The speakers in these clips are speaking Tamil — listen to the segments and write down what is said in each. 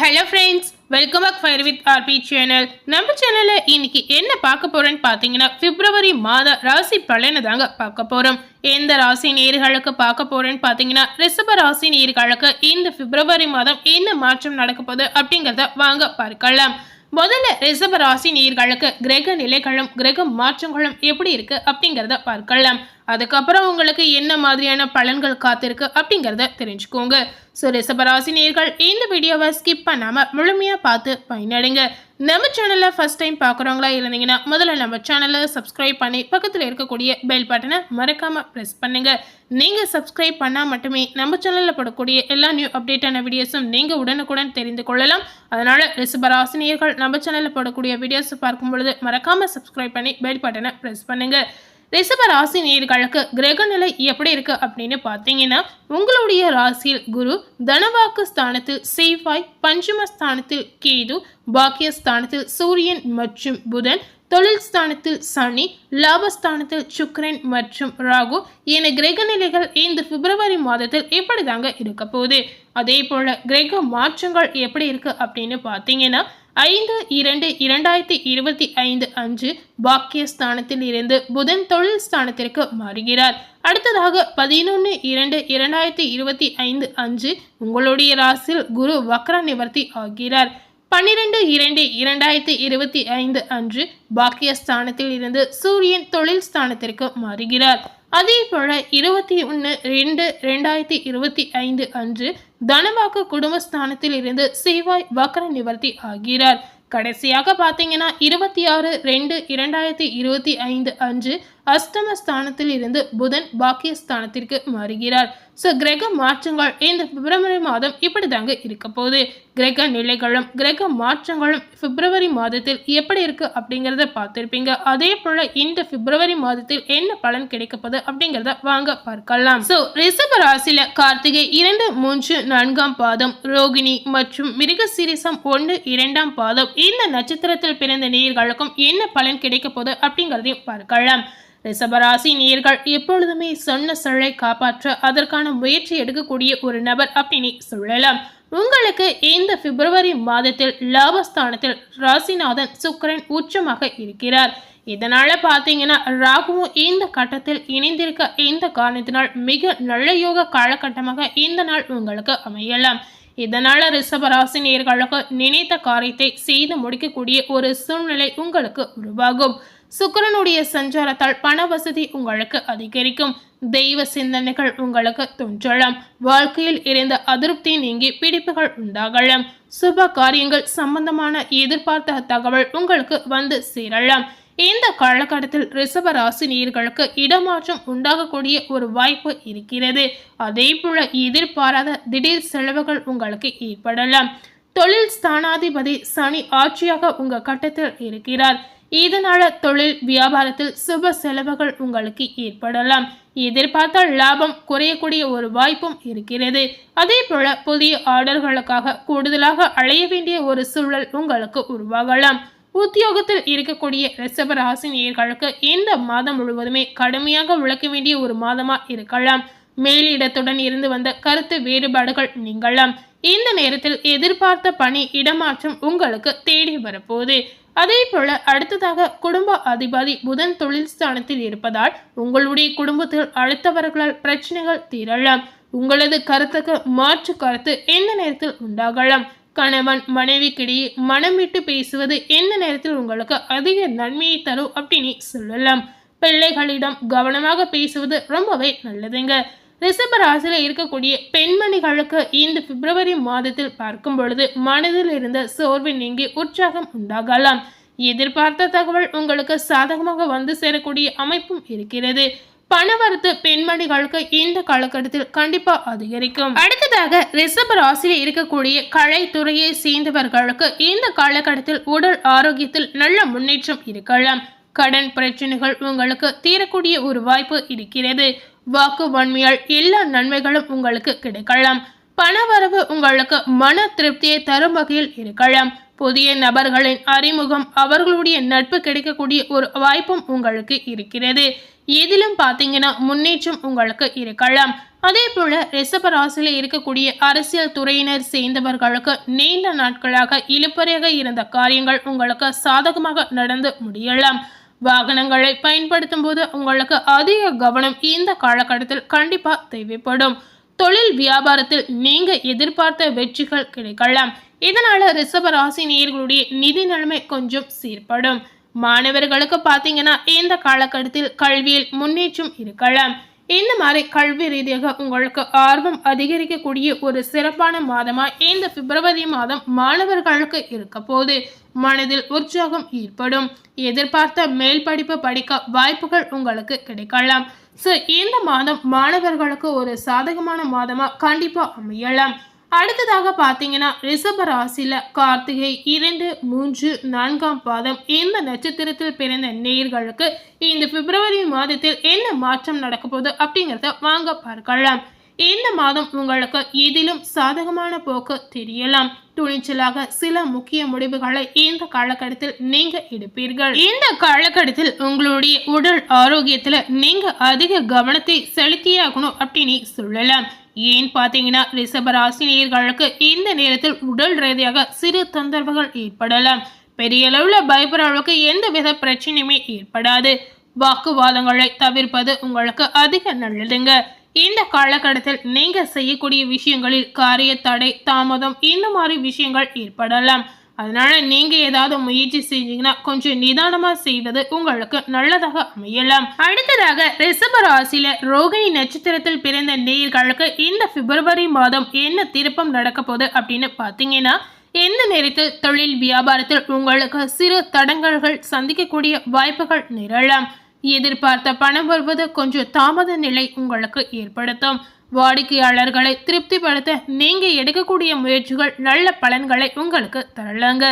Hello friends welcome back fire with RP channel நம்ம சேனலில் இன்னைக்கு என்ன பார்க்க போறோம்னு பார்த்தீங்கன்னா பிப்ரவரி மாத ராசி பலனை தாங்க பார்க்க போகிறோம் எந்த ராசி நேர்களுக்கு பார்க்க போகிறேன்னு பார்த்தீங்கன்னா ரிஷப ராசி நேர்களுக்கு இந்த பிப்ரவரி மாதம் என்ன மாற்றம் நடக்க போகுது அப்படிங்கிறத வாங்க பார்க்கலாம். முதல்ல ரிஷப ராசி நேர்களுக்கு கிரக நிலைகளும் கிரக மாற்றங்களும் எப்படி இருக்கு அப்படிங்கிறத பார்க்கலாம். அதுக்கப்புறம் உங்களுக்கு என்ன மாதிரியான பலன்கள் காத்திருக்கு அப்படிங்கிறத தெரிஞ்சுக்கோங்க. ஸோ ரிஷபராசி நேர்கள் இந்த வீடியோவை ஸ்கிப் பண்ணாமல் முழுமையாக பார்த்து பயனடைங்க. நம்ம சேனலில் ஃபஸ்ட் டைம் பார்க்குறவங்களா இருந்தீங்கன்னா முதல்ல நம்ம சேனலை சப்ஸ்கிரைப் பண்ணி பக்கத்தில் இருக்கக்கூடிய பெல் பட்டனை மறக்காமல் ப்ரெஸ் பண்ணுங்கள் நீங்கள் சப்ஸ்கிரைப் பண்ணால் மட்டுமே நம்ம சேனலில் போடக்கூடிய எல்லா நியூ அப்டேட்டான வீடியோஸும் நீங்கள் உடனுக்குடன் தெரிந்து கொள்ளலாம். அதனால் ரிசபராசினியர்கள் நம்ம சேனலில் போடக்கூடிய வீடியோஸை பார்க்கும் பொழுது மறக்காமல் சப்ஸ்கிரைப் பண்ணி பெல் பட்டனை ப்ரெஸ் பண்ணுங்கள் ரிஷப ராசி நேர்களுக்கு கிரக நிலை எப்படி இருக்கு அப்படின்னு பார்த்தீங்கன்னா உங்களுடைய ராசியில் குரு தனவாக்கு ஸ்தானத்தில் செவ்வாய் பஞ்சம ஸ்தானத்தில் கேது பாக்கிய ஸ்தானத்தில் சூரியன் மற்றும் புதன் தொழில் ஸ்தானத்தில் சனி லாபஸ்தானத்தில் சுக்கரன் மற்றும் ராகு என கிரக நிலைகள் இந்த பிப்ரவரி மாதத்தில் எப்படி தாங்க இருக்க போகுது? அதே போல கிரக மாற்றங்கள் எப்படி இருக்கு அப்படின்னு பார்த்தீங்கன்னா ஐந்து இரண்டு இரண்டாயிரத்தி இருபத்தி ஐந்து அன்று பாக்கியஸ்தானத்தில் இருந்து புதன் தொழில் ஸ்தானத்திற்கு மாறுகிறார். அடுத்ததாக பதினொன்று இரண்டு இரண்டாயிரத்தி இருபத்தி ஐந்து அன்று உங்களுடைய ராசியில் குரு வக்ர நிவர்த்தி ஆகிறார். பன்னிரெண்டு இரண்டு இரண்டாயிரத்தி இருபத்தி ஐந்து அன்று பாக்கியஸ்தானத்தில் இருந்து சூரியன் தொழில் ஸ்தானத்திற்கு மாறுகிறார். அதே போல இருபத்தி ஒன்று ரெண்டு ரெண்டாயிரத்தி இருபத்தி ஐந்து அன்று தனவாக்கு குடும்பஸ்தானத்தில் இருந்து சிவாய் வக்கர நிவர்த்தி ஆகிறார். கடைசியாக பார்த்தீங்கன்னா இருபத்தி ஆறு ரெண்டு இரண்டாயிரத்தி இருபத்தி ஐந்து அன்று அஷ்டம ஸ்தானத்தில் இருந்து புதன் பாக்கியஸ்தானத்திற்கு மாறுகிறார். ஸோ கிரக மாற்றங்கள் இந்த பிப்ரவரி மாதம் இப்படி தாங்க இருக்க போகுது. கிரக நிலைகளும் கிரக மாற்றங்களும் பிப்ரவரி மாதத்தில் எப்படி இருக்கு அப்படிங்கிறத பார்த்துருப்பீங்க. அதே போல் இந்த பிப்ரவரி மாதத்தில் என்ன பலன் கிடைக்கப்போகுது அப்படிங்கிறத வாங்க பார்க்கலாம். ஸோ ரிஷப ராசியில் கார்த்திகை இரண்டு மூன்று நான்காம் பாதம் ரோகிணி மற்றும் மிருக சீரிசம் ஒன்று இரண்டாம் பாதம். இந்த நட்சத்திரத்தில் பிறந்த நேர்களுக்கும் என்ன பலன் கிடைக்க போகுது அப்படிங்கிறதையும் பார்க்கலாம். ரிஷபராசி நேர்கள் எப்பொழுதுமே சொன்ன சொல்லை காப்பாற்ற அதற்கான முயற்சி எடுக்கக்கூடிய ஒரு நபர் அப்படின்னு சொல்லலாம். உங்களுக்கு இந்த பிப்ரவரி மாதத்தில் லாபஸ்தானத்தில் ராசிநாதன் சுக்கரன் உச்சமாக இருக்கிறார். இதனால பார்த்தீங்கன்னா ராகுவும் இந்த கட்டத்தில் இணைந்திருக்க இந்த காரணத்தினால் மிக நல்ல யோக காலகட்டமாக இந்த நாள் உங்களுக்கு அமையலாம். இதனால ரிஷபராசி நேர்களுக்கு நினைத்த காரியத்தை செய்து முடிக்கக்கூடிய ஒரு சூழ்நிலை உங்களுக்கு உருவாகும். சுக்கரனுடைய சஞ்சாரத்தால் பண வசதி உங்களுக்கு அதிகரிக்கும். தெய்வ சிந்தனைகள் உங்களுக்கு தோன்றலாம் வாழ்க்கையில் இருந்த அதிருப்தி நீங்கி பிடிப்புகள் உண்டாகலாம். சுப காரியங்கள் சம்பந்தமான எதிர்பார்த்த தகவல் உங்களுக்கு வந்து சேரலாம். இந்த காலகட்டத்தில் ரிஷப ராசி நீர்களுக்கு இடமாற்றம் உண்டாகக்கூடிய ஒரு வாய்ப்பு இருக்கிறது. அதே போல எதிர்பாராத திடீர் செலவுகள் உங்களுக்கு ஏற்படலாம். தொழில் ஸ்தானாதிபதி சனி ஆட்சியாக உங்கள் கட்டத்தில் இருக்கிறார். இதனால தொழில் வியாபாரத்தில் சுப செலவுகள் உங்களுக்கு ஏற்படலாம். எதிர்பார்த்த லாபம் குறையக்கூடிய ஒரு வாய்ப்பும் இருக்கிறது. அதே போல புதிய ஆர்டர்களுக்காக கூடுதலாக அலைய வேண்டிய ஒரு சூழல் உங்களுக்கு உருவாகலாம். உத்தியோகத்தில் இருக்கக்கூடிய ரிஷப ராசினியர்களுக்கு இந்த மாதம் முழுவதுமே கடுமையாக உழைக்க வேண்டிய ஒரு மாதமா இருக்கலாம். மேலிடத்துடன் இருந்து வந்த கருத்து வேறுபாடுகள் நீங்களாம் இந்த நேரத்தில் எதிர்பார்த்த பணி இடமாற்றம் உங்களுக்கு தேடி வரப்போகுது. அதே போல அடுத்ததாக குடும்ப அதிபதி புதன் தொழில் ஸ்தானத்தில் இருப்பதால் உங்களுடைய குடும்பத்தில் அடுத்தவர்களால் பிரச்சனைகள் தீரலாம். உங்களது கருத்துக்கு மாற்று கருத்து எந்த நேரத்தில் உண்டாகலாம்? கணவன் மனைவிக்கிடையே மனம் விட்டு பேசுவது எந்த நேரத்தில் உங்களுக்கு அதிக நன்மையை தரும் அப்படின்னு சொல்லலாம். பிள்ளைகளிடம் கவனமாக பேசுவது ரொம்பவே நல்லதுங்க. ரிஷப ராசியில் இருக்கக்கூடிய பெண்மணிகளுக்கு இந்த பிப்ரவரி மாதத்தில் பார்க்கும் பொழுது மனதில் இருந்த சோர்வு நீங்கி உற்சாகம் உண்டாகலாம். எதிர்பார்த்த தகவல் உங்களுக்கு சாதகமாக வந்து சேரக்கூடிய அமைப்பும் இருக்கிறது. பணவரத்து பெண்மணிகளுக்கு இந்த காலகட்டத்தில் கண்டிப்பா அதிகரிக்கும். அடுத்ததாக ரிஷப ராசியில் இருக்கக்கூடிய கலைத்துறையை சேர்ந்தவர்களுக்கு இந்த காலகட்டத்தில் உடல் ஆரோக்கியத்தில் நல்ல முன்னேற்றம் இருக்கலாம். கடன் பிரச்சனைகள் உங்களுக்கு தீரக்கூடிய ஒரு வாய்ப்பு இருக்கிறது. வாக்கு வன்மையால் எல்லா நன்மைகளும் உங்களுக்கு கிடைக்கலாம். பணவரவு உங்களுக்கு மன திருப்தியை தரும் வகையில் இருக்கலாம். புதிய நபர்களின் அறிமுகம் அவர்களுடைய நட்பு கிடைக்கக்கூடிய ஒரு வாய்ப்பும் உங்களுக்கு இருக்கிறது. எதிலும் பார்த்தீங்கன்னா முன்னேற்றம் உங்களுக்கு இருக்கலாம். அதே போல ரிஷப ராசியில் இருக்கக்கூடிய அரசியல் துறையினர் சேர்ந்தவர்களுக்கு நீண்ட நாட்களாக இழுப்பறையாக இருந்த காரியங்கள் உங்களுக்கு சாதகமாக நடந்து முடியலாம். வாகனங்களை பயன்படுத்தும் போது உங்களுக்கு அதிக கவனம் இந்த காலகட்டத்தில் கண்டிப்பா தேவைப்படும். தொழில் வியாபாரத்தில் நீங்க எதிர்பார்த்த வெற்றிகள் கிடைக்கலாம். இதனால ரிசர்வ ராசி நேர்களுடைய நிதி நிலைமை கொஞ்சம் சீர்படும். மாணவர்களுக்கு பார்த்தீங்கன்னா இந்த காலகட்டத்தில் கல்வியில் முன்னேற்றம் இருக்கலாம். இந்த மாதிரி கல்வி ரீதியாக உங்களுக்கு ஆர்வம் அதிகரிக்கக்கூடிய ஒரு சிறப்பான மாதமா இந்த பிப்ரவரி மாதம் மாணவர்களுக்கு இருக்க போது மனதில் உற்சாகம் ஏற்படும். எதிர்பார்த்த மேல் படிப்பு படிக்க வாய்ப்புகள் உங்களுக்கு கிடைக்கலாம். ஸோ இந்த மாதம் மாணவர்களுக்கு ஒரு சாதகமான மாதமா கண்டிப்பா அமையலாம். அடுத்ததாக பார்த்தீங்கன்னா ரிஷப ராசியில் கார்த்திகை இரண்டு மூன்று நான்காம் பாதம் இந்த நட்சத்திரத்தில் பிறந்த நேர்களுக்கு இந்த பிப்ரவரி மாதத்தில் என்ன மாற்றம் நடக்க போகுது அப்படிங்கிறத வாங்க பார்க்கலாம். இந்த மாதம் உங்களுக்கு எதிலும் சாதகமான போக்கு தெரியலாம். துணிச்சலாக சில முக்கிய முடிவுகளை இந்த காலகட்டத்தில் நீங்க எடுப்பீர்கள். இந்த காலகட்டத்தில் உங்களுடைய உடல் ஆரோக்கியத்துல நீங்க அதிக கவனத்தை செலுத்தியாகணும் அப்படின்னு சொல்லலாம். ஏன் பார்த்தீங்கன்னா ரிஷப ராசினியர்களுக்கு இந்த நேரத்தில் உடல் ரீதியாக சிறு தொந்தரவுகள் ஏற்படலாம். பெரிய அளவில் பயப்படுற அளவுக்கு எந்த வித பிரச்சனையுமே ஏற்படாது. வாக்குவாதங்களை தவிர்ப்பது உங்களுக்கு அதிக நல்லதுங்க. இந்த காலகட்டத்தில் நீங்கள் செய்யக்கூடிய விஷயங்களில் காரிய தடை தாமதம் இந்த மாதிரி விஷயங்கள் ஏற்படலாம். அதனால் நீங்கள் ஏதாவது முயற்சி செஞ்சீங்கன்னா கொஞ்சம் நிதானமாக செய்வது உங்களுக்கு நல்லதாக அமையலாம். அடுத்ததாக ரிஷப ராசியில் ரோகிணி நட்சத்திரத்தில் பிறந்த நேர்களுக்கு இந்த பிப்ரவரி மாதம் என்ன திருப்பம் நடக்க போகுது அப்படின்னு பார்த்தீங்கன்னா எந்த நேரத்தில் தொழில் வியாபாரத்தில் உங்களுக்கு சிறு தடங்கல்கள் சந்திக்கக்கூடிய வாய்ப்புகள் நிரலாம். எதிர்பார்த்த பணம் வருவது கொஞ்சம் தாமத நிலை உங்களுக்கு ஏற்படுத்தும். வாடிக்கையாளர்களை திருப்திப்படுத்த நீங்க எடுக்கக்கூடிய முயற்சிகள் நல்ல பலன்களை உங்களுக்கு தரலாங்க.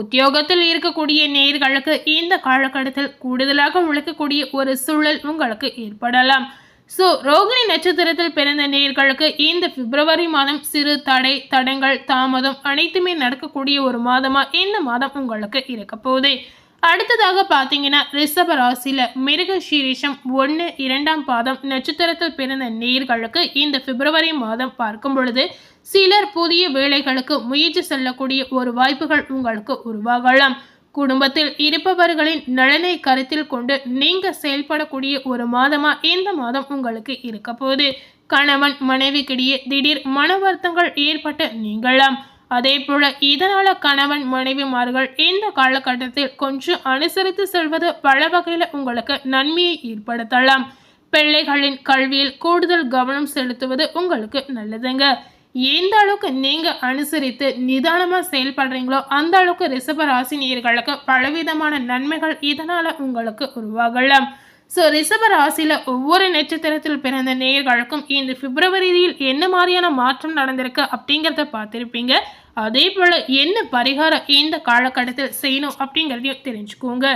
உத்தியோகத்தில் இருக்கக்கூடிய நேர்களுக்கு இந்த காலகட்டத்தில் கூடுதலாக உழைக்கக்கூடிய ஒரு சூழல் உங்களுக்கு ஏற்படலாம். ஸோ ரோகிணி நட்சத்திரத்தில் பிறந்த நேர்களுக்கு இந்த பிப்ரவரி மாதம் சிறு தடை தடங்கள் தாமதம் அனைத்துமே நடக்கக்கூடிய ஒரு மாதமாக இந்த மாதம் உங்களுக்கு இருக்க போகுது. அடுத்ததாக பார்த்தீங்கன்னா ரிஷப ராசியில் மிருக சீரிஷம் ஒன்று இரண்டாம் பாதம் நட்சத்திரத்தில் பிறந்த நேர்களுக்கு இந்த பிப்ரவரி மாதம் பார்க்கும் பொழுது சிலர் புதிய வேலைகளுக்கு முயற்சி செல்லக்கூடிய ஒரு வாய்ப்புகள் உங்களுக்கு உருவாகலாம். குடும்பத்தில் இருப்பவர்களின் நலனை கருத்தில் கொண்டு நீங்கள் செயல்படக்கூடிய ஒரு மாதமா இந்த மாதம் உங்களுக்கு இருக்க போகுது. கணவன் மனைவிக்கிடையே திடீர் மன வருத்தங்கள் ஏற்பட்டு நீங்களாம் அதே போல இதனால கணவன் மனைவிமார்கள் இந்த காலகட்டத்தில் கொஞ்சம் அனுசரித்து செல்வது பல வகையில் உங்களுக்கு நன்மையை ஏற்படுத்தலாம். பிள்ளைகளின் கல்வியில் கூடுதல் கவனம் செலுத்துவது உங்களுக்கு நல்லதுங்க. எந்த அளவுக்கு நீங்க அனுசரித்து நிதானமா செயல்படுறீங்களோ அந்த அளவுக்கு ரிஷப ராசினியர்களுக்கு பலவிதமான நன்மைகள் இதனால உங்களுக்கு உருவாகலாம். ஸோ ரிஷப ராசியில் ஒவ்வொரு நட்சத்திரத்தில் பிறந்த நேயர்களுக்கும் இந்த பிப்ரவரியில் என்ன மாதிரியான மாற்றம் நடந்திருக்கு அப்படிங்கிறத பார்த்துருப்பீங்க. அதே போல் என்ன பரிகாரம் இந்த காலகட்டத்தில் செய்யணும் அப்படிங்கிறதையும் தெரிஞ்சுக்கோங்க.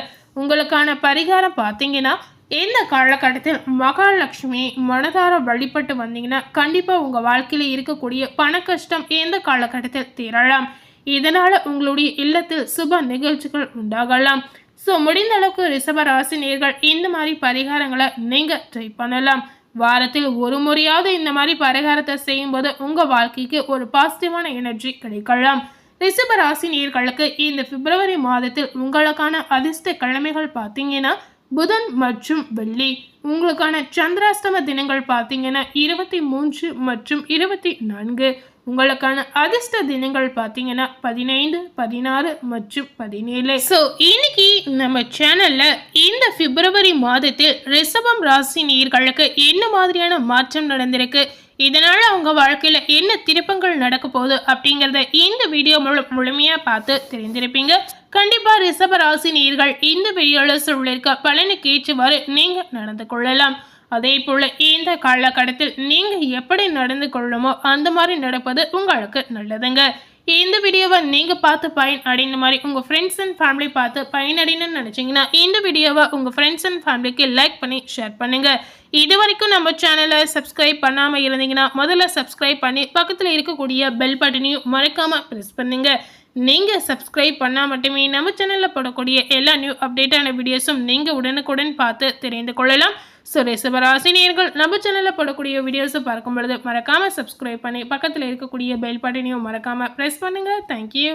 உங்களுக்கான பரிகாரம் பார்த்தீங்கன்னா இந்த காலகட்டத்தில் மகாலட்சுமி மனதார வழிபட்டு வந்தீங்கன்னா கண்டிப்பாக உங்கள் வாழ்க்கையில் இருக்கக்கூடிய பண கஷ்டம் இந்த காலகட்டத்தில் தீரலாம். இதனால் உங்களுடைய இல்லத்தில் சுப நிகழ்ச்சிகள் உண்டாகலாம். ஸோ முடிந்த அளவுக்கு ரிஷபராசினியர்கள் இந்த மாதிரி பரிகாரங்களை நீங்கள் ட்ரை பண்ணலாம். வாரத்தில் ஒரு முறையாவது இந்த மாதிரி பரிகாரத்தை செய்யும்போது உங்கள் வாழ்க்கைக்கு ஒரு பாசிட்டிவான எனர்ஜி கிடைக்கலாம். ரிஷப நேர்களுக்கு இந்த பிப்ரவரி மாதத்தில் உங்களுக்கான அதிர்ஷ்ட கிழமைகள் பார்த்தீங்கன்னா புதன் மற்றும் வெள்ளி. உங்களுக்கான சந்திராஷ்டம தினங்கள் பார்த்தீங்கன்னா இருபத்தி மூன்று மற்றும் இருபத்தி நான்கு. உங்களுக்கான அதிர்ஷ்ட தினங்கள் பார்த்தீங்கன்னா பதினைந்து பதினாறு மற்றும் பதினேழு. ஸோ இன்னைக்கு நம்ம சேனல்ல இந்த பிப்ரவரி மாதத்தில் ரிஷபம் ராசி நீர்களுக்கு என்ன மாதிரியான மாற்றம் நடந்திருக்கு? இதனால் அவங்க வாழ்க்கையில் என்ன திருப்பங்கள் நடக்க போகுது அப்படிங்கிறத இந்த வீடியோ முழு முழுமையாக பார்த்து தெரிந்திருப்பீங்க. கண்டிப்பாக ரிஷப ராசி நீர்கள் இந்த வீடியோவில் சொல்லியிருக்க பலனுக்கு கேச்சுவாறு நீங்கள் நடந்து கொள்ளலாம். அதே போல இந்த காலகட்டத்தில் நீங்க எப்படி நடந்து கொள்ளுமோ அந்த மாதிரி நடப்பது உங்களுக்கு நல்லதுங்க. இந்த வீடியோவை நீங்கள் பார்த்து பயன் அடைந்த மாதிரி உங்கள் ஃப்ரெண்ட்ஸ் அண்ட் ஃபேமிலி பார்த்து பயனடையணும்னு நினச்சிங்கன்னா இந்த வீடியோவை உங்கள் ஃப்ரெண்ட்ஸ் அண்ட் ஃபேமிலிக்கு லைக் பண்ணி ஷேர் பண்ணுங்கள் இது வரைக்கும் நம்ம சேனலை சப்ஸ்கிரைப் பண்ணாமல் இருந்தீங்கன்னா முதல்ல சப்ஸ்கிரைப் பண்ணி பக்கத்தில் இருக்கக்கூடிய பெல் பட்டனையும் மறக்காமல் ப்ரெஸ் பண்ணுங்கள் நீங்கள் சப்ஸ்கிரைப் பண்ணால் மட்டுமே நம்ம சேனலில் போடக்கூடிய எல்லா நியூ அப்டேட்டான வீடியோஸும் நீங்கள் உடனுக்குடன் பார்த்து தெரிந்து கொள்ளலாம். ஸோ ரிசபராசினியர்கள் நம்ம சேனலில் போடக்கூடிய வீடியோஸை பார்க்கும் பொழுது மறக்காமல் சப்ஸ்கிரைப் பண்ணி பக்கத்தில் இருக்கக்கூடிய பெல் பட்டனையும் மறக்காமல் ப்ரெஸ் பண்ணுங்கள் தேங்க்யூ